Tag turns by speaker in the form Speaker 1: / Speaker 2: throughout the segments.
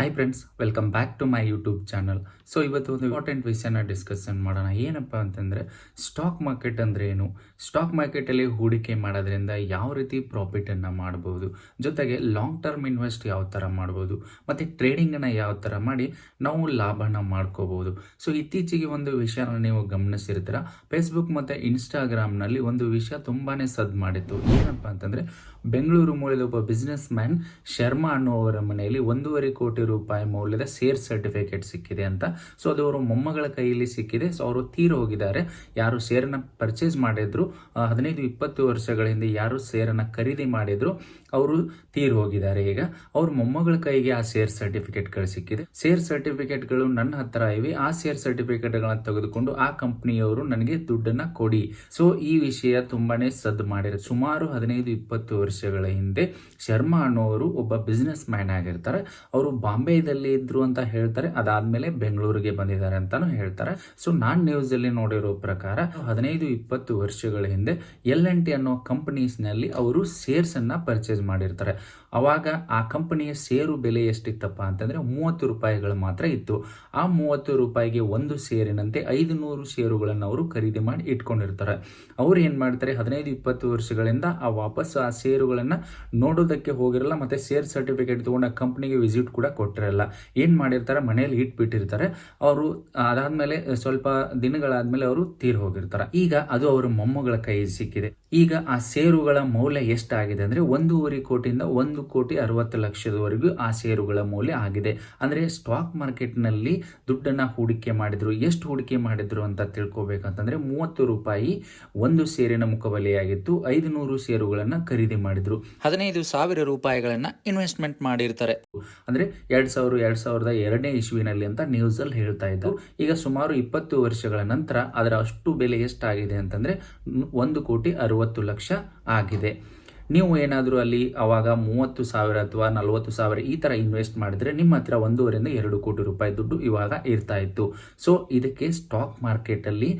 Speaker 1: Hi friends welcome back to my YouTube channel so ಇವತ್ತು ಒಂದು important ವಿಷಯನ discussion ಮಾಡೋಣ. ಏನಪ್ಪ ಅಂತಂದರೆ ಸ್ಟಾಕ್ ಮಾರ್ಕೆಟ್ ಅಂದರೆ ಏನು? ಸ್ಟಾಕ್ ಮಾರ್ಕೆಟಲ್ಲಿ ಹೂಡಿಕೆ ಮಾಡೋದ್ರಿಂದ ಯಾವ ರೀತಿ ಪ್ರಾಫಿಟನ್ನು ಮಾಡ್ಬೋದು? ಜೊತೆಗೆ ಲಾಂಗ್ ಟರ್ಮ್ ಇನ್ವೆಸ್ಟ್ ಯಾವ ಥರ ಮಾಡ್ಬೋದು? ಮತ್ತು ಟ್ರೇಡಿಂಗನ್ನು ಯಾವ ಥರ ಮಾಡಿ ನಾವು ಲಾಭನ ಮಾಡ್ಕೋಬೋದು? ಸೊ ಇತ್ತೀಚೆಗೆ ಒಂದು ವಿಷಯನ ನೀವು ಗಮನಿಸಿರ್ತೀರ. ಫೇಸ್ಬುಕ್ ಮತ್ತು ಇನ್ಸ್ಟಾಗ್ರಾಮ್ನಲ್ಲಿ ಒಂದು ವಿಷಯ ತುಂಬಾ ಸದ್ ಮಾಡಿತ್ತು. ಏನಪ್ಪ ಅಂತಂದರೆ, ಬೆಂಗಳೂರು ಮೂಲದ ಒಬ್ಬ ಬಿಸ್ನೆಸ್ ಮ್ಯಾನ್ ಶರ್ಮಾ ಅನ್ನುವರ ಮನೆಯಲ್ಲಿ ಒಂದೂವರೆ ಕೋಟಿ ರೂಪಾಯಿ ಮೌಲ್ಯದ ಸೇರ್ ಸರ್ಟಿಫಿಕೇಟ್ ಸಿಕ್ಕಿದೆ ಅಂತ. ಸೊ ಅದು ಅವರು ಮೊಮ್ಮಗಳ ಕೈಯಲ್ಲಿ ಸಿಕ್ಕಿದೆ. ಸೊ ಅವರು ತೀರ ಹೋಗಿದ್ದಾರೆ. ಯಾರು ಶೇರನ್ನ ಪರ್ಚೇಸ್ ಮಾಡಿದ್ರು ಹದಿನೈದು, ಇಪ್ಪತ್ತು ವರ್ಷಗಳ ಹಿಂದೆ ಯಾರು ಶೇರನ್ನ ಖರೀದಿ ಮಾಡಿದ್ರು, ಅವರು ತೀರ್ ಹೋಗಿದ್ದಾರೆ. ಈಗ ಅವ್ರ ಮೊಮ್ಮಗಳ ಕೈಗೆ ಆ ಶೇರ್ ಸರ್ಟಿಫಿಕೇಟ್ಗಳು ಸಿಕ್ಕಿದೆ. ಸೇರ್ ಸರ್ಟಿಫಿಕೇಟ್ಗಳು ನನ್ನ ಹತ್ರ ಇವೆ. ಆ ಶೇರ್ ಸರ್ಟಿಫಿಕೇಟ್ಗಳನ್ನ ತೆಗೆದುಕೊಂಡು ಆ ಕಂಪ್ನಿಯವರು ನನಗೆ ದುಡ್ಡನ್ನ ಕೊಡಿ. ಸೊ ಈ ವಿಷಯ ತುಂಬಾನೇ ಸದ್ದು ಮಾಡಿರೋ ಸುಮಾರು ಹದಿನೈದು, ಇಪ್ಪತ್ತು ವರ್ಷಗಳ ಹಿಂದೆ ಶರ್ಮಾ ಅನ್ನೋರು ಒಬ್ಬ ಬಿಸ್ನೆಸ್ ಮ್ಯಾನ್ ಆಗಿರ್ತಾರೆ. ಅವರು ಬಾಂಬೆದಲ್ಲಿ ಇದ್ರು ಅಂತ ಹೇಳ್ತಾರೆ, ಅದಾದ್ಮೇಲೆ ಬೆಂಗಳೂರಿಗೆ ಬಂದಿದ್ದಾರೆ ಅಂತಾನು ಹೇಳ್ತಾರೆ. ಸೊ ನಾನ್ ನ್ಯೂಸ್ ಅಲ್ಲಿ ನೋಡಿರೋ ಪ್ರಕಾರ ಹದಿನೈದು ಇಪ್ಪತ್ತು ವರ್ಷಗಳ ಹಿಂದೆ ಎಲ್ ಎನ್ ಟಿ ಅನ್ನೋ ಕಂಪನೀಸ್ನಲ್ಲಿ ಅವರು ಶೇರ್ಸ್ ಅನ್ನ ಪರ್ಚೇಸ್ ಮಾಡಿರ್ತಾರೆ. ಅವಾಗ ಆ ಕಂಪನಿಯ ಶೇರು ಬೆಲೆ ಎಷ್ಟಿತ್ತಪ್ಪ ಅಂತಂದ್ರೆ ಮೂವತ್ತು ರೂಪಾಯಿಗಳು ಮಾತ್ರ ಇತ್ತು. ಆ ಮೂವತ್ತು ರೂಪಾಯಿಗೆ ಒಂದು ಸೇರಿನಂತೆ ಐದು ನೂರು ಷೇರುಗಳನ್ನು ಅವರು ಖರೀದಿ ಮಾಡಿ ಇಟ್ಕೊಂಡಿರ್ತಾರೆ. ಅವ್ರು ಏನ್ ಮಾಡ್ತಾರೆ, ಹದಿನೈದು ಇಪ್ಪತ್ತು ವರ್ಷಗಳಿಂದ ಆ ವಾಪಸ್ ಆ ಷೇರುಗಳನ್ನ ನೋಡೋದಕ್ಕೆ ಹೋಗಿರಲ್ಲ, ಮತ್ತೆ ಶೇರ್ ಸರ್ಟಿಫಿಕೇಟ್ ತಗೊಂಡ ಕಂಪನಿಗೆ ವಿಸಿಟ್ ಕೂಡ ಕೊಟ್ಟಿರಲ್ಲ ಏನು ಮಾಡಿರ್ತಾರೆ? ಮನೆಯಲ್ಲಿ ಇಟ್ಬಿಟ್ಟಿರ್ತಾರೆ. ಅವರು ಅದಾದಮೇಲೆ ಸ್ವಲ್ಪ ದಿನಗಳಾದಮೇಲೆ ಅವರು ತೀರ್ ಹೋಗಿರ್ತಾರೆ. ಈಗ ಅದು ಅವರ ಮೊಮ್ಮಗಳ ಕೈ ಸಿಕ್ಕಿದೆ. ಈಗ ಆ ಸೇರುಗಳ ಮೌಲ್ಯ ಎಷ್ಟಾಗಿದೆ ಅಂದರೆ ಒಂದೂವರೆ ಕೋಟಿಯಿಂದ ಒಂದು ಕೋಟಿ ಅರವತ್ತು ಲಕ್ಷದವರೆಗೂ ಆ ಸೇರುಗಳ ಮೌಲ್ಯ ಆಗಿದೆ. ಅಂದರೆ ಸ್ಟಾಕ್ ಮಾರ್ಕೆಟ್ನಲ್ಲಿ ದುಡ್ಡನ್ನು ಹೂಡಿಕೆ ಮಾಡಿದ್ರು. ಎಷ್ಟು ಹೂಡಿಕೆ ಮಾಡಿದ್ರು ಅಂತ ತಿಳ್ಕೊಬೇಕಂತಂದರೆ ಮೂವತ್ತು ರೂಪಾಯಿ ಒಂದು ಸೇರಿನ ಮುಖಬೆಲೆಯಾಗಿತ್ತು. ಐದು ನೂರು ಷೇರುಗಳನ್ನ ಖರೀದಿ ಮಾಡಿದ್ರು. ಹದಿನೈದು ಸಾವಿರ ರೂಪಾಯಿಗಳನ್ನು ಇನ್ವೆಸ್ಟ್ಮೆಂಟ್ ಮಾಡಿರ್ತಾರೆ. ಅಂದ್ರೆ ಎರಡ್ ಸಾವಿರ, ಎರಡು ಸಾವಿರದ ಎರಡನೇ ಇಸ್ವಿನಲ್ಲಿ ಅಂತ ನ್ಯೂಸ್ ಅಲ್ಲಿ ಹೇಳ್ತಾ ಇದ್ದರು. ಈಗ ಸುಮಾರು ಇಪ್ಪತ್ತು ವರ್ಷಗಳ ನಂತರ ಅದರ ಅಷ್ಟು ಬೆಲೆ ಎಷ್ಟಾಗಿದೆ ಅಂತಂದ್ರೆ ಒಂದು ಕೋಟಿ ಅರವತ್ತು ಲಕ್ಷ ಆಗಿದೆ. ನೀವು ಏನಾದರೂ ಅಲ್ಲಿ ಅವಾಗ ಮೂವತ್ತು ಸಾವಿರ ಅಥವಾ ನಲವತ್ತು ಸಾವಿರ ಈ ಥರ ಇನ್ವೆಸ್ಟ್ ಮಾಡಿದ್ರೆ ನಿಮ್ಮ ಹತ್ರ ಒಂದೂವರೆಯಿಂದ ಎರಡು ಕೋಟಿ ರೂಪಾಯಿ ದುಡ್ಡು ಇವಾಗ ಇರ್ತಾ ಇತ್ತು. ಸೊ ಇದಕ್ಕೆ ಸ್ಟಾಕ್ ಮಾರ್ಕೆಟಲ್ಲಿ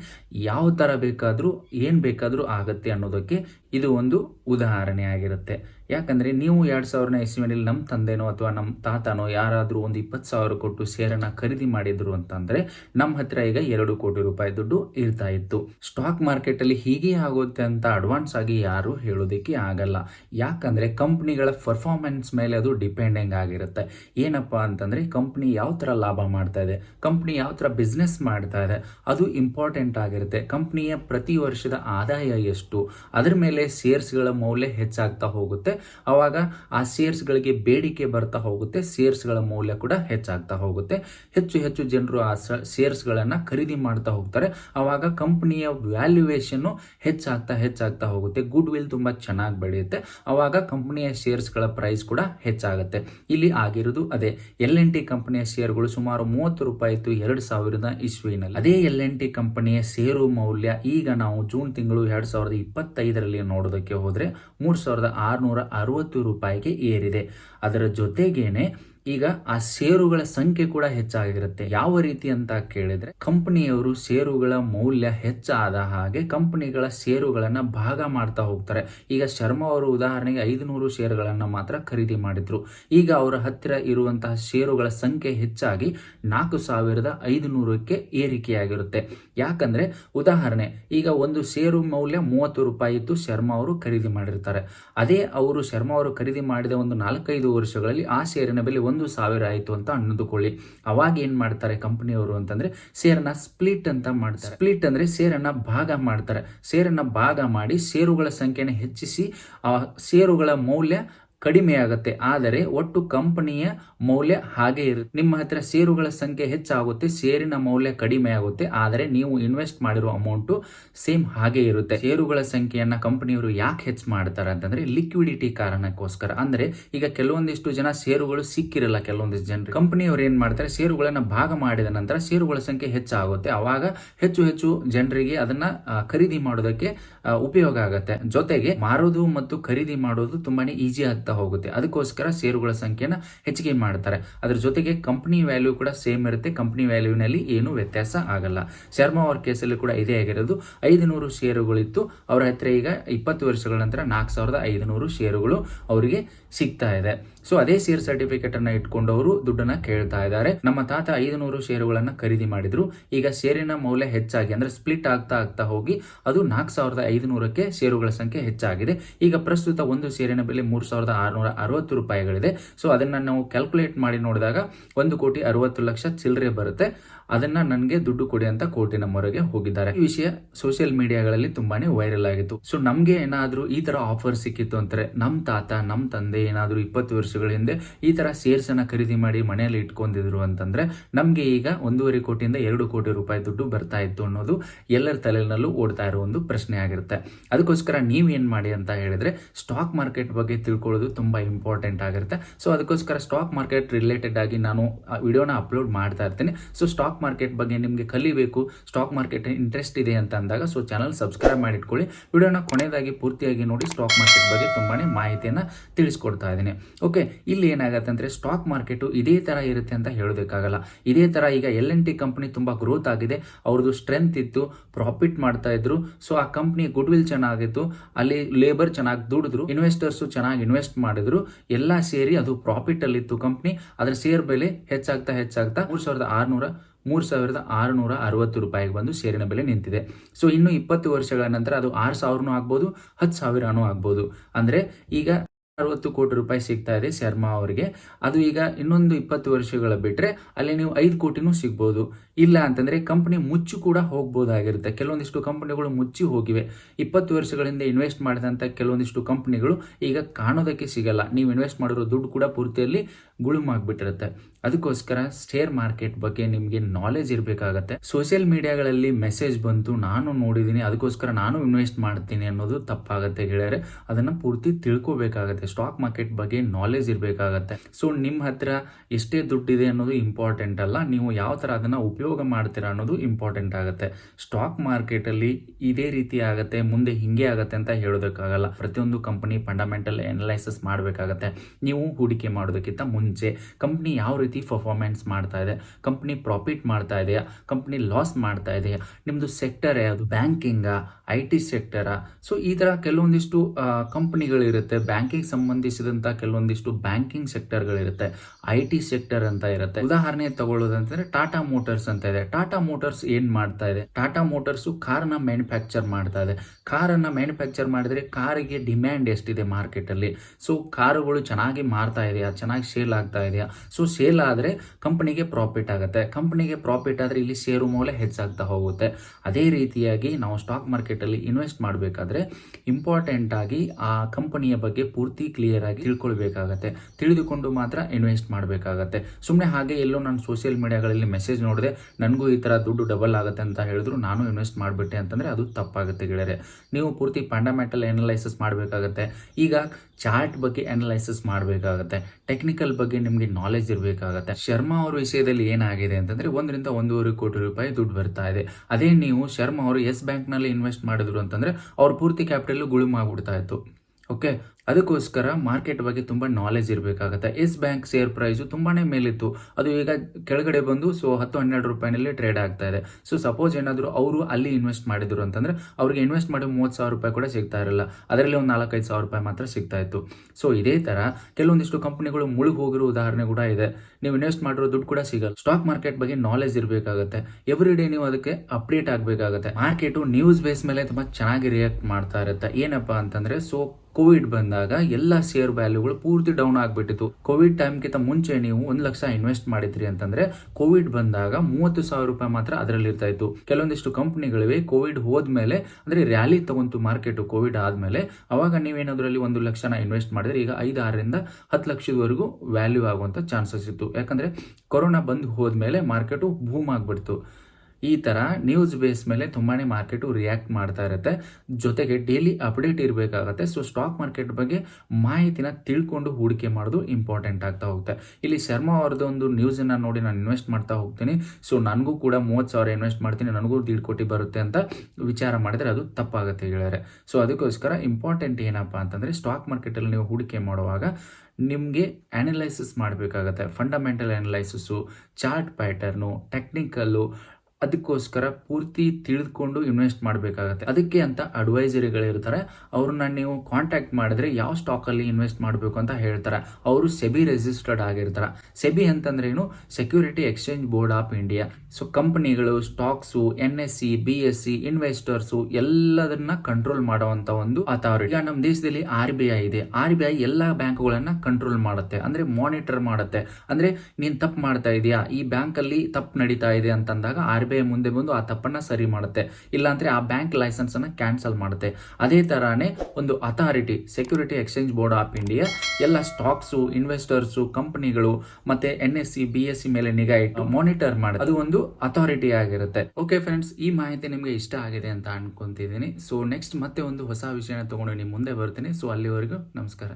Speaker 1: ಯಾವ ಥರ ಬೇಕಾದರೂ, ಏನು ಬೇಕಾದರೂ ಆಗುತ್ತೆ ಅನ್ನೋದಕ್ಕೆ ಇದು ಒಂದು ಉದಾಹರಣೆ ಆಗಿರುತ್ತೆ. ಯಾಕಂದರೆ ನೀವು ಎರಡು ಸಾವಿರನ ಇಸ್ವಿನಲ್ಲಿ ನಮ್ಮ ತಂದೆನೋ ಅಥವಾ ನಮ್ಮ ತಾತನೋ ಯಾರಾದರೂ ಒಂದು ಇಪ್ಪತ್ತು ಸಾವಿರ ಕೊಟ್ಟು ಶೇರನ್ನು ಖರೀದಿ ಮಾಡಿದ್ರು ಅಂತಂದರೆ ನಮ್ಮ ಹತ್ರ ಈಗ ಎರಡು ಕೋಟಿ ರೂಪಾಯಿ ದುಡ್ಡು ಇರ್ತಾ ಇತ್ತು. ಸ್ಟಾಕ್ ಮಾರ್ಕೆಟಲ್ಲಿ ಹೀಗೆ ಆಗುತ್ತೆ ಅಂತ ಅಡ್ವಾನ್ಸ್ ಆಗಿ ಯಾರು ಹೇಳೋದಕ್ಕೆ ಆಗಲ್ಲ. ಯಾಕಂದರೆ ಕಂಪ್ನಿಗಳ ಪರ್ಫಾರ್ಮೆನ್ಸ್ ಮೇಲೆ ಅದು ಡಿಪೆಂಡಿಂಗ್ ಆಗಿರುತ್ತೆ. ಏನಪ್ಪ ಅಂತಂದರೆ ಕಂಪ್ನಿ ಯಾವ ಥರ ಲಾಭ ಮಾಡ್ತಾ ಇದೆ, ಕಂಪ್ನಿ ಯಾವ ಥರ ಬಿಸ್ನೆಸ್ ಮಾಡ್ತಾ ಇದೆ, ಅದು ಇಂಪಾರ್ಟೆಂಟ್ ಆಗಿರುತ್ತೆ. ಕಂಪ್ನಿಯ ಪ್ರತಿ ವರ್ಷದ ಆದಾಯ ಎಷ್ಟು, ಅದರ ಮೇಲೆ ಶೇರ್ಸ್ಗಳ ಮೌಲ್ಯ ಹೆಚ್ಚಾಗ್ತಾ ಹೋಗುತ್ತೆ. ಅವಾಗ ಆ ಶೇರ್ಸ್ಗಳಿಗೆ ಬೇಡಿಕೆ ಬರ್ತಾ ಹೋಗುತ್ತೆ. ಶೇರ್ಸ್ಗಳ ಮೌಲ್ಯ ಕೂಡ ಹೆಚ್ಚಾಗ್ತಾ ಹೋಗುತ್ತೆ. ಹೆಚ್ಚು ಹೆಚ್ಚು ಜನರು ಆ ಶೇರ್ಸ್ಗಳನ್ನು ಖರೀದಿ ಮಾಡ್ತಾ ಹೋಗ್ತಾರೆ. ಆವಾಗ ಕಂಪ್ನಿಯ ವ್ಯಾಲ್ಯೂಯೇಷನ್ನು ಹೆಚ್ಚಾಗ್ತಾ ಹೆಚ್ಚಾಗ್ತಾ ಹೋಗುತ್ತೆ. ಗುಡ್ ವಿಲ್ ತುಂಬ ಚೆನ್ನಾಗಿ ಬೆಳೆಯುತ್ತೆ. ಆವಾಗ ಕಂಪನಿಯ ಶೇರ್ಸ್ಗಳ ಪ್ರೈಸ್ ಕೂಡ ಹೆಚ್ಚಾಗುತ್ತೆ. ಇಲ್ಲಿ ಆಗಿರೋದು ಅದೇ. ಎಲ್ ಎನ್ ಟಿ ಕಂಪನಿಯ ಶೇರ್ಗಳು ಸುಮಾರು ಮೂವತ್ತು ರೂಪಾಯಿ ಇತ್ತು ಎರಡು ಸಾವಿರದ ಇಸ್ವಿನಲ್ಲಿ. ಅದೇ ಎಲ್ ಎನ್ ಟಿ ಕಂಪನಿಯ ಶೇರು ಮೌಲ್ಯ ಈಗ ನಾವು ಜೂನ್ ತಿಂಗಳು ಎರಡು ಸಾವಿರದ ಇಪ್ಪತ್ತೈದರಲ್ಲಿ ನೋಡೋದಕ್ಕೆ ಹೋದರೆ ಮೂರು ಸಾವಿರದ ಆರುನೂರ ಅರವತ್ತು ರೂಪಾಯಿಗೆ ಏರಿದೆ. ಅದರ ಜೊತೆಗೇನೆ ಈಗ ಆ ಷೇರುಗಳ ಸಂಖ್ಯೆ ಕೂಡ ಹೆಚ್ಚಾಗಿರುತ್ತೆ. ಯಾವ ರೀತಿ ಅಂತ ಕೇಳಿದ್ರೆ, ಕಂಪನಿಯವರು ಷೇರುಗಳ ಮೌಲ್ಯ ಹೆಚ್ಚಾದ ಹಾಗೆ ಕಂಪನಿಗಳ ಷೇರುಗಳನ್ನ ಭಾಗ ಮಾಡ್ತಾ ಹೋಗ್ತಾರೆ. ಈಗ ಶರ್ಮಾ ಅವರು ಉದಾಹರಣೆಗೆ ಐದುನೂರು ಷೇರುಗಳನ್ನ ಮಾತ್ರ ಖರೀದಿ ಮಾಡಿದ್ರು. ಈಗ ಅವರ ಹತ್ತಿರ ಇರುವಂತಹ ಷೇರುಗಳ ಸಂಖ್ಯೆ ಹೆಚ್ಚಾಗಿ ನಾಲ್ಕು ಸಾವಿರದ ಐದುನೂರಕ್ಕೆ ಏರಿಕೆಯಾಗಿರುತ್ತೆ. ಯಾಕಂದ್ರೆ, ಉದಾಹರಣೆ, ಈಗ ಒಂದು ಷೇರು ಮೌಲ್ಯ ಮೂವತ್ತು ರೂಪಾಯಿ ಇತ್ತು ಶರ್ಮಾ ಅವರು ಖರೀದಿ ಮಾಡಿರ್ತಾರೆ. ಅದೇ ಅವರು ಶರ್ಮಾ ಅವರು ಖರೀದಿ ಮಾಡಿದ ಒಂದು ನಾಲ್ಕೈದು ವರ್ಷಗಳಲ್ಲಿ ಆ ಷೇರಿನ ಬೆಲೆ ಒಂದು ಸಾವಿರ ಆಯಿತು ಅಂತ ಅನ್ನೋದುಕೊಳ್ಳಿ. ಅವಾಗ ಏನು ಮಾಡ್ತಾರೆ ಕಂಪ್ನಿಯವರು ಅಂತಂದ್ರೆ ಸೇರನ್ನ ಸ್ಪ್ಲಿಟ್ ಅಂತ ಮಾಡ್ತಾರೆ. ಸ್ಪ್ಲಿಟ್ ಅಂದ್ರೆ ಸೇರನ್ನ ಭಾಗ ಮಾಡ್ತಾರೆ. ಸೇರನ್ನ ಭಾಗ ಮಾಡಿ ಷೇರುಗಳ ಸಂಖ್ಯೆನ ಹೆಚ್ಚಿಸಿ, ಆ ಷೇರುಗಳ ಮೌಲ್ಯ ಕಡಿಮೆ ಆಗುತ್ತೆ ಆದರೆ ಒಟ್ಟು ಕಂಪನಿಯ ಮೌಲ್ಯ ಹಾಗೆ ಇರುತ್ತೆ ನಿಮ್ಮ ಹತ್ರ ಷೇರುಗಳ ಸಂಖ್ಯೆ ಹೆಚ್ಚಾಗುತ್ತೆ, ಷೇರಿನ ಮೌಲ್ಯ ಕಡಿಮೆ ಆಗುತ್ತೆ ಆದರೆ ನೀವು ಇನ್ವೆಸ್ಟ್ ಮಾಡಿರೋ ಅಮೌಂಟು ಸೇಮ್ ಹಾಗೆ ಇರುತ್ತೆ. ಷೇರುಗಳ ಸಂಖ್ಯೆಯನ್ನ ಕಂಪನಿಯವರು ಯಾಕೆ ಹೆಚ್ಚು ಮಾಡ್ತಾರೆ ಅಂತಂದ್ರೆ ಲಿಕ್ವಿಡಿಟಿ ಕಾರಣಕ್ಕೋಸ್ಕರ. ಅಂದ್ರೆ ಈಗ ಕೆಲವೊಂದಿಷ್ಟು ಜನ ಷೇರುಗಳು ಸಿಕ್ಕಿರಲ್ಲ ಕೆಲವೊಂದಿಷ್ಟು ಜನರು ಕಂಪನಿಯವರು ಏನ್ ಮಾಡ್ತಾರೆ, ಷೇರುಗಳನ್ನ ಭಾಗ ಮಾಡಿದ ನಂತರ ಷೇರುಗಳ ಸಂಖ್ಯೆ ಹೆಚ್ಚಾಗುತ್ತೆ. ಅವಾಗ ಹೆಚ್ಚು ಹೆಚ್ಚು ಜನರಿಗೆ ಅದನ್ನ ಖರೀದಿ ಮಾಡೋದಕ್ಕೆ ಉಪಯೋಗ ಆಗುತ್ತೆ. ಜೊತೆಗೆ ಮಾರೋದು ಮತ್ತು ಖರೀದಿ ಮಾಡೋದು ತುಂಬಾನೇ ಈಸಿ ಆಗ್ತಾ ಹೋಗುತ್ತೆ. ಅದಕ್ಕೋಸ್ಕರ ಷೇರುಗಳ ಸಂಖ್ಯೆನ ಹೆಚ್ಚಿಗೆ ಮಾಡ್ತಾರೆ. ಅದ್ರ ಜೊತೆಗೆ ಕಂಪನಿ ವ್ಯಾಲ್ಯೂ ಕೂಡ ಸೇಮ್ ಇರುತ್ತೆ. ಕಂಪನಿ ವ್ಯಾಲ್ಯೂನಲ್ಲಿ ಏನು ವ್ಯತ್ಯಾಸ ಆಗಲ್ಲ. ಶರ್ಮಾ ಅವ್ರ ಕೇಸಲ್ಲಿ ಕೂಡ ಇದೇ ಆಗಿರೋದು. ಐದುನೂರು ಷೇರುಗಳಿತ್ತು. ಅವರ ಹತ್ರ ಈಗ ಇಪ್ಪತ್ತು ವರ್ಷಗಳ ನಂತರ ನಾಲ್ಕು ಸಾವಿರದ ಐದುನೂರು ಷೇರುಗಳು ಅವರಿಗೆ ಸಿಗ್ತಾ ಇದೆ. ಸೊ ಅದೇ ಶೇರ್ ಸರ್ಟಿಫಿಕೇಟ್ ಅನ್ನ ಇಟ್ಕೊಂಡು ಅವರು ದುಡ್ಡನ್ನ ಕೇಳ್ತಾ ಇದ್ದಾರೆ. ನಮ್ಮ ತಾತ ಐದುನೂರು ಷೇರುಗಳನ್ನ ಖರೀದಿ ಮಾಡಿದ್ರು. ಈಗ ಷೇರಿನ ಮೌಲ್ಯ ಹೆಚ್ಚಾಗಿ ಅಂದ್ರೆ ಸ್ಪ್ಲಿಟ್ ಆಗ್ತಾ ಆಗ್ತಾ ಹೋಗಿ ಅದು ನಾಲ್ಕು ಸಾವಿರದ ಐದುನೂರಕ್ಕೆ ಷೇರುಗಳ ಸಂಖ್ಯೆ ಹೆಚ್ಚಾಗಿದೆ. ಈಗ ಪ್ರಸ್ತುತ ಒಂದು ಷೇರಿನ ಬೆಲೆ ಮೂರು ಸಾವಿರದ ಆರುನೂರ ಅರವತ್ತು ರೂಪಾಯಿಗಳಿದೆ. ಸೊ ಅದನ್ನ ನಾವು ಕ್ಯಾಲ್ಕುಲೇಟ್ ಮಾಡಿ ನೋಡಿದಾಗ ಒಂದು ಕೋಟಿ ಅರವತ್ತು ಲಕ್ಷ ಚಿಲ್ಲರೆ ಬರುತ್ತೆ. ಅದನ್ನ ನನಗೆ ದುಡ್ಡು ಕೊಡಿ ಅಂತ ಕೋರ್ಟಿನ ಮೊರೆಗೆ ಹೋಗಿದ್ದಾರೆ. ಈ ವಿಷಯ ಸೋಷಿಯಲ್ ಮೀಡಿಯಾಗಳಲ್ಲಿ ತುಂಬಾನೇ ವೈರಲ್ ಆಗಿತ್ತು. ಸೊ ನಮ್ಗೆ ಏನಾದ್ರೂ ಈ ತರ ಆಫರ್ ಸಿಕ್ಕಿತ್ತು ಅಂತಾರೆ ನಮ್ ತಾತ, ನಮ್ ತಂದೆ ಏನಾದ್ರೂ ಇಪ್ಪತ್ತು ವರ್ಷಗಳ ಹಿಂದೆ ಈ ತರ ಶೇರ್ಸ್ ಅನ್ನ ಖರೀದಿ ಮಾಡಿ ಮನೆಯಲ್ಲಿ ಇಟ್ಕೊಂಡಿದ್ರು ಅಂತಂದ್ರೆ ನಮ್ಗೆ ಈಗ ಒಂದೂವರೆ ಕೋಟಿಯಿಂದ ಎರಡು ಕೋಟಿ ರೂಪಾಯಿ ದುಡ್ಡು ಬರ್ತಾ ಇತ್ತು ಅನ್ನೋದು ಎಲ್ಲರ ತಲೆನಲ್ಲೂ ಓಡ್ತಾ ಇರೋ ಒಂದು ಪ್ರಶ್ನೆ ಆಗಿರುತ್ತೆ. ಅದಕ್ಕೋಸ್ಕರ ನೀವು ಏನ್ ಮಾಡಿ ಅಂತ ಹೇಳಿದ್ರೆ ಸ್ಟಾಕ್ ಮಾರ್ಕೆಟ್ ಬಗ್ಗೆ ತಿಳ್ಕೊಳ್ಳೋದು ತುಂಬಾ ಇಂಪಾರ್ಟೆಂಟ್ ಆಗಿರುತ್ತೆ. ಸೊ ಅದಕ್ಕೋಸ್ಕರ ಸ್ಟಾಕ್ ಮಾರ್ಕೆಟ್ ರಿಲೇಟೆಡ್ ಆಗಿ ನಾನು ವಿಡಿಯೋನ ಅಪ್ಲೋಡ್ ಮಾಡ್ತಾ ಇರ್ತೀನಿ. ಸೊ ಸ್ಟಾಕ್ ಮಾರ್ಕೆಟ್ ಬಗ್ಗೆ ನಿಮಗೆ ಕಲಿಬೇಕು ಸ್ಟಾಕ್ ಮಾರ್ಕೆಟ್ ಇಂಟ್ರೆಸ್ಟ್ ಇದೆ ಅಂತ ಅಂದಾಗ ಸೊ ಚಾನಲ್ ಸಬ್ಸ್ಕ್ರೈಬ್ ಮಾಡಿಟ್ಕೊಳ್ಳಿ. ವಿಡಿಯೋನ ಕೊನೆಯದಾಗಿ ಪೂರ್ತಿಯಾಗಿ ನೋಡಿ ಸ್ಟಾಕ್ ಮಾರ್ಕೆಟ್ ಬಗ್ಗೆ ತುಂಬಾ ಮಾಹಿತಿಯನ್ನು ತಿಳಿಸ್ಕೊಡ್ತಾ ಇದ್ದೀನಿ. ಓಕೆ ಇಲ್ಲಿ ಏನಾಗುತ್ತೆ ಅಂದರೆ ಸ್ಟಾಕ್ ಮಾರ್ಕೆಟು ಇದೇ ಥರ ಇರುತ್ತೆ ಅಂತ ಹೇಳೋದಕ್ಕಾಗಲ್ಲ. ಇದೇ ಥರ ಈಗ ಎಲ್ ಎನ್ ಟಿ ಕಂಪ್ನಿ ತುಂಬ ಗ್ರೋತ್ ಆಗಿದೆ. ಅವ್ರದ್ದು ಸ್ಟ್ರೆಂತ್ ಇತ್ತು ಪ್ರಾಫಿಟ್ ಮಾಡ್ತಾ ಇದ್ರು. ಸೊ ಆ ಕಂಪ್ನಿ ಗುಡ್ ವಿಲ್ ಚೆನ್ನಾಗಿತ್ತು, ಅಲ್ಲಿ ಲೇಬರ್ ಚೆನ್ನಾಗಿ ದುಡಿದ್ರು ಇನ್ವೆಸ್ಟರ್ಸು ಚೆನ್ನಾಗಿ ಇನ್ವೆಸ್ಟ್ ಮಾಡಿದ್ರು. ಎಲ್ಲ ಸೇರಿ ಅದು ಪ್ರಾಫಿಟ್ ಅಲ್ಲಿತ್ತು ಕಂಪ್ನಿ ಅದರ ಶೇರ್ ಬೆಲೆ ಹೆಚ್ಚಾಗ್ತಾ ಹೆಚ್ಚಾಗ್ತಾ ಮೂರು ಸಾವಿರದ ಆರುನೂರ ಮೂರು ಸಾವಿರದ ಆರುನೂರ ಅರವತ್ತು ರೂಪಾಯಿಗೆ ಬಂದು ಶೇರಿನ ಬೆಲೆ ನಿಂತಿದೆ. ಸೊ ಇನ್ನು ಇಪ್ಪತ್ತು ವರ್ಷಗಳ ನಂತರ ಅದು ಆರು ಸಾವಿರನೂ ಆಗ್ಬೋದು, ಹತ್ತು ಸಾವಿರನೂ ಆಗ್ಬೋದು. ಅಂದರೆ ಈಗ ಅರವತ್ತು ಕೋಟಿ ರೂಪಾಯಿ ಸಿಗ್ತಾ ಇದೆ ಶರ್ಮಾ ಅವರಿಗೆ. ಅದು ಈಗ ಇನ್ನೊಂದು ಇಪ್ಪತ್ತು ವರ್ಷಗಳ ಬಿಟ್ಟರೆ ಅಲ್ಲಿ ನೀವು ಐದು ಕೋಟಿನೂ ಸಿಗ್ಬೋದು. ಇಲ್ಲ ಅಂತಂದರೆ ಕಂಪನಿ ಮುಚ್ಚು ಕೂಡ ಹೋಗ್ಬೋದಾಗಿರುತ್ತೆ. ಕೆಲವೊಂದಿಷ್ಟು ಕಂಪ್ನಿಗಳು ಮುಚ್ಚಿ ಹೋಗಿವೆ. ಇಪ್ಪತ್ತು ವರ್ಷಗಳಿಂದ ಇನ್ವೆಸ್ಟ್ ಮಾಡಿದಂಥ ಕೆಲವೊಂದಿಷ್ಟು ಕಂಪನಿಗಳು ಈಗ ಕಾಣೋದಕ್ಕೆ ಸಿಗಲ್ಲ. ನೀವು ಇನ್ವೆಸ್ಟ್ ಮಾಡಿರೋ ದುಡ್ಡು ಕೂಡ ಪೂರ್ತಿಯಲ್ಲಿ ಗುಳುಮಾಗ್ಬಿಟ್ಟಿರುತ್ತೆ. ಅದಕ್ಕೋಸ್ಕರ ಸ್ಟೇರ್ ಮಾರ್ಕೆಟ್ ಬಗ್ಗೆ ನಿಮಗೆ ನಾಲೆಜ್ ಇರಬೇಕಾಗತ್ತೆ. ಸೋಷಿಯಲ್ ಮೀಡಿಯಾಗಳಲ್ಲಿ ಮೆಸೇಜ್ ಬಂತು, ನಾನು ನೋಡಿದ್ದೀನಿ ಅದಕ್ಕೋಸ್ಕರ ನಾನು ಇನ್ವೆಸ್ಟ್ ಮಾಡ್ತೀನಿ ಅನ್ನೋದು ತಪ್ಪಾಗತ್ತೆ ಗೆಳೆಯರೆ. ಅದನ್ನು ಪೂರ್ತಿ ತಿಳ್ಕೊಬೇಕಾಗತ್ತೆ. ಸ್ಟಾಕ್ ಮಾರ್ಕೆಟ್ ಬಗ್ಗೆ ನಾಲೆಜ್ ಇರಬೇಕಾಗತ್ತೆ. ಸೊ ನಿಮ್ಮ ಹತ್ರ ಎಷ್ಟೇ ದುಡ್ಡಿದೆ ಅನ್ನೋದು ಇಂಪಾರ್ಟೆಂಟ್ ಅಲ್ಲ, ನೀವು ಯಾವ ಥರ ಅದನ್ನು ಉಪಯೋಗ ಮಾಡ್ತೀರಾ ಅನ್ನೋದು ಇಂಪಾರ್ಟೆಂಟ್ ಆಗುತ್ತೆ. ಸ್ಟಾಕ್ ಮಾರ್ಕೆಟಲ್ಲಿ ಇದೇ ರೀತಿ ಆಗುತ್ತೆ, ಮುಂದೆ ಹಿಂಗೆ ಆಗುತ್ತೆ ಅಂತ ಹೇಳೋದಕ್ಕಾಗಲ್ಲ. ಪ್ರತಿಯೊಂದು ಕಂಪನಿ ಫಂಡಮೆಂಟಲ್ ಅನಲೈಸಿಸ್ ಮಾಡಬೇಕಾಗತ್ತೆ. ನೀವು ಹೂಡಿಕೆ ಮಾಡೋದಕ್ಕಿಂತ ಮುಂಚೆ ಕಂಪ್ನಿ ಯಾವ ರೀತಿ ಪರ್ಫಾರ್ಮೆನ್ಸ್ ಮಾಡ್ತಾ ಇದೆ, ಕಂಪ್ನಿ ಪ್ರಾಫಿಟ್ ಮಾಡ್ತಾ ಇದೆಯಾ, ಕಂಪ್ನಿ ಲಾಸ್ ಮಾಡ್ತಾ ಇದೆಯಾ ನಿಮ್ಮದು ಸೆಕ್ಟರ್ ಯಾವುದು ಬ್ಯಾಂಕಿಂಗಾ ಐ ಟಿ ಸೆಕ್ಟರಾ ಸೊ ಈ ಥರ ಕೆಲವೊಂದಿಷ್ಟು ಕಂಪ್ನಿಗಳಿರುತ್ತೆ ಬ್ಯಾಂಕಿಂಗ್ ಸಂಬಂಧಿಸಿದಂಥ ಕೆಲವೊಂದಿಷ್ಟು ಬ್ಯಾಂಕಿಂಗ್ ಸೆಕ್ಟರ್ಗಳಿರುತ್ತೆ ಐ ಟಿ ಸೆಕ್ಟರ್ ಅಂತ ಇರುತ್ತೆ. ಉದಾಹರಣೆ ತಗೊಳ್ಳೋದಂತಂದ್ರೆ ಟಾಟಾ ಮೋಟರ್ಸ್ ಅಂತ ಇದೆ. ಟಾಟಾ ಮೋಟರ್ಸ್ ಏನ್ ಮಾಡ್ತಾ ಇದೆ? ಟಾಟಾ ಮೋಟಾರ್ಸ್ ಕಾರನ್ನ ಮ್ಯಾನುಫ್ಯಾಕ್ಚರ್ ಮಾಡ್ತಾ ಇದೆ. ಕಾರನ್ನ ಮ್ಯಾನುಫ್ಯಾಕ್ಚರ್ ಮಾಡಿದ್ರೆ ಕಾರಿಗೆ ಡಿಮ್ಯಾಂಡ್ ಎಷ್ಟಿದೆ ಮಾರ್ಕೆಟ್ ಅಲ್ಲಿ? ಸೊ ಕಾರುಗಳು ಚೆನ್ನಾಗಿ ಮಾರ್ತಾ ಇದೆಯಾ? ಚೆನ್ನಾಗಿ ಸೇಲ್ ಆಗ್ತಾ ಇದೆಯಾ? ಸೊ ಸೇಲ್ ಆದರೆ ಕಂಪನಿಗೆ ಪ್ರಾಫಿಟ್ ಆಗುತ್ತೆ. ಕಂಪನಿಗೆ ಪ್ರಾಫಿಟ್ ಆದರೆ ಇಲ್ಲಿ ಷೇರು ಮೌಲ್ಯ ಹೆಚ್ಚಾಗ್ತಾ ಹೋಗುತ್ತೆ. ಅದೇ ರೀತಿಯಾಗಿ ನಾವು ಸ್ಟಾಕ್ ಮಾರ್ಕೆಟಲ್ಲಿ ಇನ್ವೆಸ್ಟ್ ಮಾಡಬೇಕಾದ್ರೆ ಇಂಪಾರ್ಟೆಂಟ್ ಆಗಿ ಆ ಕಂಪನಿಯ ಬಗ್ಗೆ ಪೂರ್ತಿ ಕ್ಲಿಯರ್ ಆಗಿ ತಿಳ್ಕೊಳ್ಬೇಕಾಗತ್ತೆ. ತಿಳಿದುಕೊಂಡು ಮಾತ್ರ ಇನ್ವೆಸ್ಟ್ ಮಾಡಬೇಕಾಗತ್ತೆ. ಸುಮ್ಮನೆ ಹಾಗೆ ಎಲ್ಲೋ ನಾನು ಸೋಷಿಯಲ್ ಮೀಡಿಯಾಗಳಲ್ಲಿ ಮೆಸೇಜ್ ನೋಡಿದೆ, ನನಗೂ ಈ ಥರ ದುಡ್ಡು ಡಬಲ್ ಆಗುತ್ತೆ ಅಂತ ಹೇಳಿದ್ರು, ನಾನು ಇನ್ವೆಸ್ಟ್ ಮಾಡಿಬಿಟ್ಟೆ ಅಂತಂದರೆ ಅದು ತಪ್ಪಾಗುತ್ತೆ ಗೆಳೆಯರೆ. ನೀವು ಪೂರ್ತಿ ಫಂಡಮೆಂಟಲ್ ಅನಲೈಸಿಸ್ ಮಾಡಬೇಕಾಗತ್ತೆ. ಈಗ ಚಾರ್ಟ್ ಬಗ್ಗೆ ಅನಲೈಸಿಸ್ ಮಾಡಬೇಕಾಗತ್ತೆ. ಟೆಕ್ನಿಕಲ್ ಬಗ್ಗೆ ನಿಮಗೆ ನಾಲೆಜ್ ಇರಬೇಕಾಗತ್ತೆ. ಶರ್ಮಾ ಅವ್ರ ವಿಷಯದಲ್ಲಿ ಏನಾಗಿದೆ ಅಂತಂದ್ರೆ ಒಂದರಿಂದ ಒಂದೂವರೆ ಕೋಟಿ ರೂಪಾಯಿ ದುಡ್ಡು ಬರ್ತಾ ಇದೆ. ಅದೇ ನೀವು ಶರ್ಮಾ ಅವರು ಎಸ್ ಬ್ಯಾಂಕ್ನಲ್ಲಿ ಇನ್ವೆಸ್ಟ್ ಮಾಡಿದ್ರು ಅಂತಂದ್ರೆ ಅವ್ರ ಪೂರ್ತಿ ಕ್ಯಾಪಿಟಲ್ ಗುಳುಮಾಗ್ಬಿಡ್ತಾ ಇತ್ತು. ಓಕೆ? ಅದಕ್ಕೋಸ್ಕರ ಮಾರ್ಕೆಟ್ ಬಗ್ಗೆ ತುಂಬ ನಾಲೆಜ್ ಇರಬೇಕಾಗತ್ತೆ. ಎಸ್ ಬ್ಯಾಂಕ್ ಶೇರ್ ಪ್ರೈಸು ತುಂಬಾ ಮೇಲಿತ್ತು. ಅದು ಈಗ ಕೆಳಗಡೆ ಬಂದು ಸೊ ಹತ್ತು ಹನ್ನೆರಡು ರೂಪಾಯಿನಲ್ಲಿ ಟ್ರೇಡ್ ಆಗ್ತಾ ಇದೆ. ಸೊ ಸಪೋಸ್ ಏನಾದರೂ ಅವರು ಅಲ್ಲಿ ಇನ್ವೆಸ್ಟ್ ಮಾಡಿದ್ರು ಅಂತಂದರೆ, ಅವ್ರಿಗೆ ಇನ್ವೆಸ್ಟ್ ಮಾಡಿ ಮೂವತ್ತು ಸಾವಿರ ರೂಪಾಯಿ ಕೂಡ ಸಿಗ್ತಾ ಇರಲ್ಲ. ಅದರಲ್ಲಿ ಒಂದು ನಾಲ್ಕೈದು ಸಾವಿರ ರೂಪಾಯಿ ಮಾತ್ರ ಸಿಗ್ತಾ ಇತ್ತು. ಸೊ ಇದೇ ಥರ ಕೆಲವೊಂದಿಷ್ಟು ಕಂಪನಿಗಳು ಮುಳುಗಿ ಹೋಗಿರೋ ಉದಾಹರಣೆ ಕೂಡ ಇದೆ. ನೀವು ಇನ್ವೆಸ್ಟ್ ಮಾಡಿರೋ ದುಡ್ಡು ಕೂಡ ಸಿಗಲ್ಲ. ಸ್ಟಾಕ್ ಮಾರ್ಕೆಟ್ ಬಗ್ಗೆ ನಾಲೆಜ್ ಇರಬೇಕಾಗುತ್ತೆ. ಎವ್ರಿ ಡೇ ನೀವು ಅದಕ್ಕೆ ಅಪ್ಡೇಟ್ ಆಗಬೇಕಾಗುತ್ತೆ. ಮಾರ್ಕೆಟು ನ್ಯೂಸ್ ಬೇಸ್ ಮೇಲೆ ತುಂಬ ಚೆನ್ನಾಗಿ ರಿಯಾಕ್ಟ್ ಮಾಡ್ತಾ ಇರುತ್ತೆ. ಏನಪ್ಪ ಅಂತಂದ್ರೆ ಸೊ ಕೋವಿಡ್ ಬಂದಾಗ ಎಲ್ಲ ಶೇರ್ ವ್ಯಾಲ್ಯೂಗಳು ಪೂರ್ತಿ ಡೌನ್ ಆಗಿಬಿಟ್ಟಿತ್ತು. ಕೋವಿಡ್ ಟೈಮ್ಗಿಂತ ಮುಂಚೆ ನೀವು ಒಂದು ಲಕ್ಷ ಇನ್ವೆಸ್ಟ್ ಮಾಡಿದ್ರಿ ಅಂತಂದ್ರೆ ಕೋವಿಡ್ ಬಂದಾಗ ಮೂವತ್ತು ಸಾವಿರ ರೂಪಾಯಿ ಮಾತ್ರ ಅದರಲ್ಲಿ ಇರ್ತಾ ಇತ್ತು. ಕೆಲವೊಂದಿಷ್ಟು ಕಂಪ್ನಿಗಳಿವೆ, ಕೋವಿಡ್ ಹೋದ್ಮೇಲೆ, ಅಂದ್ರೆ ರ್ಯಾಲಿ ತಗೊಂತು ಮಾರ್ಕೆಟ್ ಕೋವಿಡ್ ಆದ್ಮೇಲೆ, ಅವಾಗ ನೀವೇನಾದ್ರಲ್ಲಿ ಒಂದು ಲಕ್ಷನ ಇನ್ವೆಸ್ಟ್ ಮಾಡಿದ್ರೆ ಈಗ ಐದು, ಆರರಿಂದ ಹತ್ತು ಲಕ್ಷದವರೆಗೂ ವ್ಯಾಲ್ಯೂ ಆಗುವಂತ ಚಾನ್ಸಸ್ ಇತ್ತು. ಯಾಕಂದ್ರೆ ಕೊರೋನಾ ಬಂದು ಹೋದ್ಮೇಲೆ ಮಾರ್ಕೆಟು ಬೂಮ್ ಆಗ್ಬಿಡ್ತು. ಈ ಥರ ನ್ಯೂಸ್ ಬೇಸ್ ಮೇಲೆ ತುಂಬಾ ಮಾರ್ಕೆಟು ರಿಯಾಕ್ಟ್ ಮಾಡ್ತಾ ಇರುತ್ತೆ. ಜೊತೆಗೆ ಡೈಲಿ ಅಪ್ಡೇಟ್ ಇರಬೇಕಾಗತ್ತೆ. ಸೊ ಸ್ಟಾಕ್ ಮಾರ್ಕೆಟ್ ಬಗ್ಗೆ ಮಾಹಿತಿನ ತಿಳ್ಕೊಂಡು ಹೂಡಿಕೆ ಮಾಡೋದು ಇಂಪಾರ್ಟೆಂಟ್ ಆಗ್ತಾ ಹೋಗುತ್ತೆ. ಇಲ್ಲಿ ಶರ್ಮಾ ಅವ್ರದ್ದು ಒಂದು ನ್ಯೂಸನ್ನು ನೋಡಿ ನಾನು ಇನ್ವೆಸ್ಟ್ ಮಾಡ್ತಾ ಹೋಗ್ತೀನಿ. ಸೊ ನನಗೂ ಕೂಡ ಮೂವತ್ತು ಸಾವಿರ ಇನ್ವೆಸ್ಟ್ ಮಾಡ್ತೀನಿ. ನನಗೂ ದೀಡ್ ಕೋಟಿ ಬರುತ್ತೆ ಅಂತ ವಿಚಾರ ಮಾಡಿದರೆ ಅದು ತಪ್ಪಾಗುತ್ತೆ ಗೆಳೆಯರೆ ಸೊ ಅದಕ್ಕೋಸ್ಕರ ಇಂಪಾರ್ಟೆಂಟ್ ಏನಪ್ಪ ಅಂತಂದರೆ ಸ್ಟಾಕ್ ಮಾರ್ಕೆಟಲ್ಲಿ ನೀವು ಹೂಡಿಕೆ ಮಾಡುವಾಗ ನಿಮಗೆ ಅನಲೈಸಿಸ್ ಮಾಡಬೇಕಾಗತ್ತೆ. Fundamental analysis chart pattern technical ಅದಕ್ಕೋಸ್ಕರ ಪೂರ್ತಿ ತಿಳಿದುಕೊಂಡು ಇನ್ವೆಸ್ಟ್ ಮಾಡಬೇಕಾಗತ್ತೆ. ಅದಕ್ಕೆ ಅಂತ ಅಡ್ವೈಸರಿಗಳಿರ್ತಾರೆ ಅವ್ರನ್ನ ನೀವು ಕಾಂಟ್ಯಾಕ್ಟ್ ಮಾಡಿದ್ರೆ ಯಾವ ಸ್ಟಾಕಲ್ಲಿ ಇನ್ವೆಸ್ಟ್ ಮಾಡಬೇಕು ಅಂತ ಹೇಳ್ತಾರೆ. ಅವರು ಸೆಬಿ ರೆಜಿಸ್ಟರ್ಡ್ ಆಗಿರ್ತಾರೆ. ಸೆಬಿ ಅಂತಂದ್ರೆ ಏನು? Security exchange board of India so ಕಂಪನಿಗಳು stocks N S C B S C investors ಎಲ್ಲದನ್ನ control ಮಾಡುವಂತ ಒಂದು ಅಥಾರಿಟಿ ನಮ್ಮ ದೇಶದಲ್ಲಿ ಆರ್ ಬಿ ಐ ಇದೆ. ಆರ್ ಬಿ ಐ ಎಲ್ಲ ಬ್ಯಾಂಕ್ಗಳನ್ನ ಕಂಟ್ರೋಲ್ ಮಾಡುತ್ತೆ. ಅಂದ್ರೆ ಮಾನಿಟರ್ ಮಾಡುತ್ತೆ. ಅಂದ್ರೆ ನೀನ್ ತಪ್ಪು ಮಾಡ್ತಾ ಇದೀಯಾ? ಈ ಬ್ಯಾಂಕ್ ಅಲ್ಲಿ ತಪ್ಪು ನಡೀತಾ ಇದೆ ಅಂತಂದಾಗ ಆರ್ ಬಿ ಮುಂದೆ ಬಂದು ಆ ತಪ್ಪನ್ನ ಸರಿ ಮಾಡುತ್ತೆ. ಇಲ್ಲಾಂದ್ರೆ ಆ ಬ್ಯಾಂಕ್ ಲೈಸೆನ್ಸ್ ಅನ್ನ ಕ್ಯಾನ್ಸಲ್ ಮಾಡುತ್ತೆ. ಅದೇ ತರಾನೇ ಒಂದು authority, security exchange board of India, ಎಲ್ಲ ಸ್ಟಾಕ್ಸು, ಇನ್ವೆಸ್ಟರ್ಸು, ಕಂಪನಿಗಳು, ಮತ್ತೆ N S C, B S C ಮೇಲೆ ನಿಗಾ ಇಟ್ಟು ಮಾನಿಟರ್ ಮಾಡುತ್ತೆ ಅದು ಒಂದು ಅಥಾರಿಟಿ ಆಗಿರುತ್ತೆ. ಓಕೆ ಫ್ರೆಂಡ್ಸ್ ಈ ಮಾಹಿತಿ ನಿಮಗೆ ಇಷ್ಟ ಆಗಿದೆ ಅಂತ ಅನ್ಕೊಂತಿದ್ದೀನಿ. ಸೊ ನೆಕ್ಸ್ಟ್ ಮತ್ತೆ ಒಂದು ಹೊಸ ವಿಷಯನ ತಗೊಂಡು ನಿಮ್ಮ ಮುಂದೆ ಬರ್ತೀನಿ. ಸೊ ಅಲ್ಲಿವರೆಗೂ ನಮಸ್ಕಾರ.